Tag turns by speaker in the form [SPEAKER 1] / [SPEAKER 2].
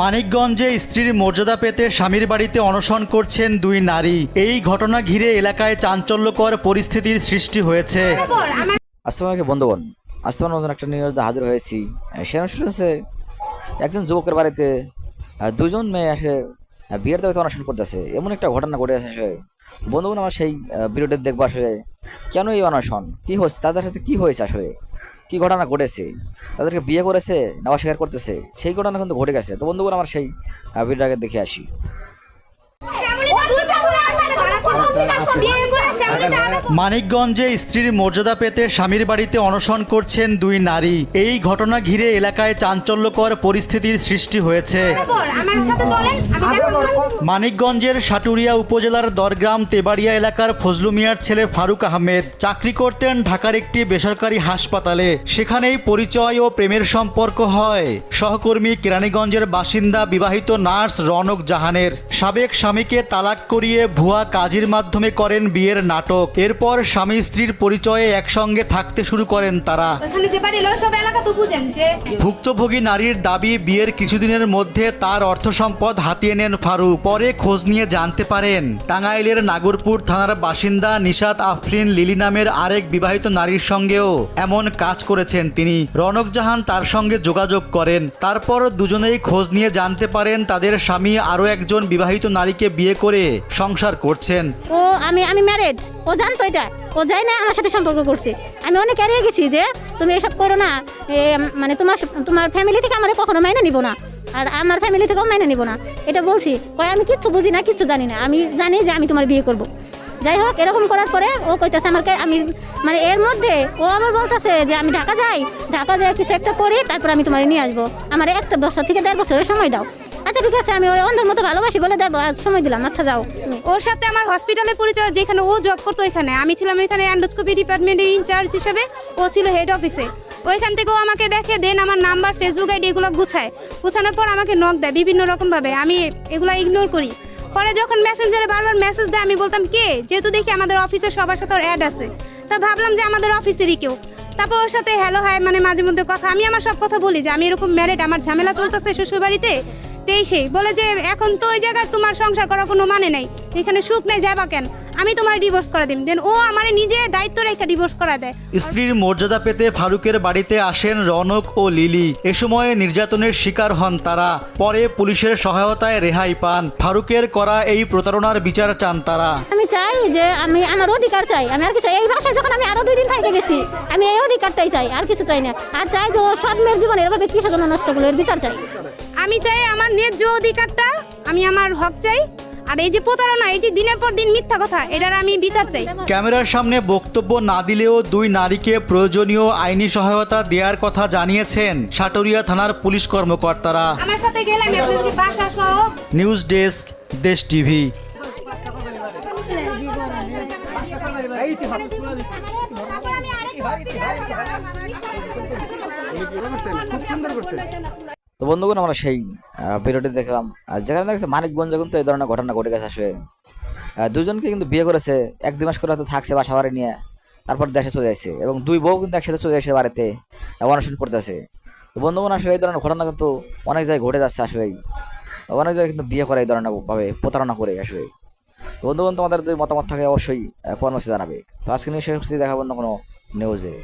[SPEAKER 1] মানিকগঞ্জে। স্ত্রীর মর্যাদা পেতে স্বামীর বাড়িতে অনশন করছেন দুই নারী। এই ঘটনা ঘিরে এলাকায় চাঞ্চল্যকর পরিস্থিতির সৃষ্টি হয়েছে।
[SPEAKER 2] আসসালামাইকুম বন্ধুগণ। তোমার নতুন একটা নিউজ হাজির হয়েছি। সেখানে হচ্ছে একজন যুবকের বাড়িতে দুজন মেয়ে আসে বিয়ের দাবিতে অনশন করতেছে। এমন একটা ঘটনা ঘটে আসলে। বন্ধুগণ, আমার সেই ভিডিওটি দেখব আসলে কেন এই অনশন? কি হচ্ছে? তাদের সাথে কি হয়েছে আসলে? কি ঘটনা ঘটেছে? তাদেরকে বিয়ে করেছে না অস্বীকার করতেছে? সেই ঘটনা কিন্তু ঘটে গেছে। তো বন্ধুগুলো আমার সেই ভিডিওটাকে দেখে আসি।
[SPEAKER 1] মানিকগঞ্জে স্ত্রীর মর্যাদা পেতে স্বামীর বাড়িতে অনশন করছেন দুই নারী। এই ঘটনা ঘিরে এলাকায় চাঞ্চল্যকর পরিস্থিতির সৃষ্টি হয়েছে। মানিকগঞ্জের সাটুরিয়া উপজেলার দরগ্রাম তেবাড়িয়া এলাকার ফজলু মিয়ার ছেলে ফারুক আহমেদ চাকরি করতেন ঢাকার একটি বেসরকারি হাসপাতালে। সেখানেই পরিচয় ও প্রেমের সম্পর্ক হয়। সহকর্মী কেরানীগঞ্জের বাসিন্দা বিবাহিত নার্স রনক জাহানের। সাবেক স্বামীকে তালাক করিয়ে ভুয়া কাজের মাধ্যমে করেন বিয়ের নাটক। এরপর স্বামী স্ত্রীর পরিচয়ে একসঙ্গে থাকতে শুরু করেন তারা। ভুক্তভোগী নারীর দাবি বিয়ের কিছুদিনের মধ্যে তার অর্থ সম্পদ হাতিয়ে নেন ফারুক। পরে খোঁজ নিয়ে জানতে পারেন টাঙ্গাইলের নাগরপুর থানার বাসিন্দা নিশাত আফরিন লিলি নামের আরেক বিবাহিত নারীর সঙ্গেও এমন কাজ করেছেন তিনি। রনক জাহান তার সঙ্গে যোগাযোগ করেন। তারপর দুজনেই খোঁজ নিয়ে জানতে পারেন তাদের স্বামী আরও একজন বিবাহিত নারীকে বিয়ে করে সংসার করছেন।
[SPEAKER 3] আমি আমি ম্যারেড ও জানতো এটা। ও যাই না আমার সাথে সম্পর্ক করছে আমি অনেক এড়িয়ে গেছি যে তুমি এসব করো না। মানে তোমার তোমার ফ্যামিলি থেকে আমার কখনো মাইনে নিব না। আর আমার ফ্যামিলি থেকেও মাইনে নিব না। এটা বলছি। কয়, আমি কিচ্ছু বুঝি না, কিচ্ছু জানি না। আমি জানি যে আমি তোমার বিয়ে করব। যাই হোক, এরকম করার পরে ও কইতাছে আমাকে, আমি মানে এর মধ্যে ও আমার বলতেছে যে আমি ঢাকা যাই। ঢাকা যাই কিছু একটা করি, তারপর আমি তোমার নিয়ে আসব। আমার একটা বছর থেকে দেড় বছরের সময় দাও। ঠিক আছে, আমি ওই অন্ধের মতো ভালোবাসি বলে দেবো, আর সময় দিলাম আচ্ছা যাও।
[SPEAKER 4] ওর সাথে আমার হসপিটালে পরিচয় যেখানে ও জব করতো ওইখানে। আমি ছিলাম এখানে অ্যান্ডোস্কোপি ডিপার্টমেন্টের ইনচার্জ হিসেবে, ও ছিল হেড অফিসে ওইখান থেকে ও আমাকে দেখে দেন আমার নাম্বার ফেসবুক আইডি এগুলো গুছায়। গুছানোর পর আমাকে নক দেয় বিভিন্ন রকমভাবে। আমি এগুলো ইগনোর করি। পরে যখন মেসেঞ্জারে বারবার মেসেজ দেয়, আমি বলতাম, কে? যেহেতু দেখি আমাদের অফিসের সবার সাথে ওর অ্যাড আছে। তা ভাবলাম যে আমাদের অফিসেরই কেউ। তারপর ওর সাথে হ্যালো হাই মানে মাঝে মধ্যে কথা। আমি আমার সব কথা বলি যে, আমি এরকম ম্যারেড আমার ঝামেলা চলতেছে শ্বশুর বাড়িতে তেই সেই। বলে যে এখন তো ওই জায়গায় তোমার সংসার করার কোনো মানে নাই। এখানে সুখ নেই যাবা কেন? আমি তোমার ডিভোর্স করে দিম। দেন ও আমার নিজে দায়িত্ব রেখে ডিভোর্স করা দেয়।
[SPEAKER 1] স্ত্রীর মর্যাদা পেতে ফারুকের বাড়িতে আসেন রনক ও লিলি। এ সময়ে নির্যাতনের শিকার হন তারা। পরে পুলিশের সহায়তায় রেহাই পান। ফারুকের করা এই প্রতারণার বিচার চান তারা।
[SPEAKER 3] আমি চাই যে আমি আমার অধিকার চাই। আমি আর কিছু এই ভাষায় যখন আমি আরও দুই দিন থেকে গেছি আমি এই অধিকারটাই চাই আর কিছু চাই না। আর চাই যে সব মেয়ের জীবনে এভাবে কি সাজানো নষ্ট করল? এর বিচার চাই।
[SPEAKER 4] আমি চাই আমার ন্যায্য অধিকারটা আমি আমার হক চাই আর এই যে প্রতারণা এই যে দিনের পর দিন মিথ্যা কথা এটার আমি বিচার চাই
[SPEAKER 1] ক্যামেরার সামনে বক্তব্য না দিলেও দুই নারীকে প্রয়োজনীয় আইনি সহায়তা দেওয়ার কথা জানিয়েছেন সাটুরিয়া থানার পুলিশ কর্মকর্তারা
[SPEAKER 4] আমার সাথে গেলে আমি আপনাদেরকে বাসা সহ
[SPEAKER 1] নিউজ ডেস্ক দেশ টিভি
[SPEAKER 2] তো বন্ধুগণ, আমরা সেই ভিডিওটি দেখলাম। যেখানে দেখছে, মানিকগঞ্জে কিন্তু এই ধরনের ঘটনা ঘটে গেছে আসলে। দুজনকে কিন্তু বিয়ে করেছে, এক দুই মাস করে হয়তো থাকছে বাসা বাড়ি নিয়ে, তারপর দেশে চলে যাচ্ছে। এবং দুই বউ কিন্তু একসাথে চলে আসে বাড়িতে অনশন করতেছে। তো বন্ধুগণ, আসলে এই ধরনের ঘটনা কিন্তু অনেক জায়গায় ঘটে যাচ্ছে আসলে। অনেক জায়গায় কিন্তু বিয়ে করে এই ধরনের ভাবে প্রতারণা করে আসলে। তো বন্ধুগণ, তোমাদের যদি মতামত থাকে অবশ্যই কর্মসূচি জানাবে। তো আজকে নিয়ে শেষ দেখাবো অন্য কোনো নিউজে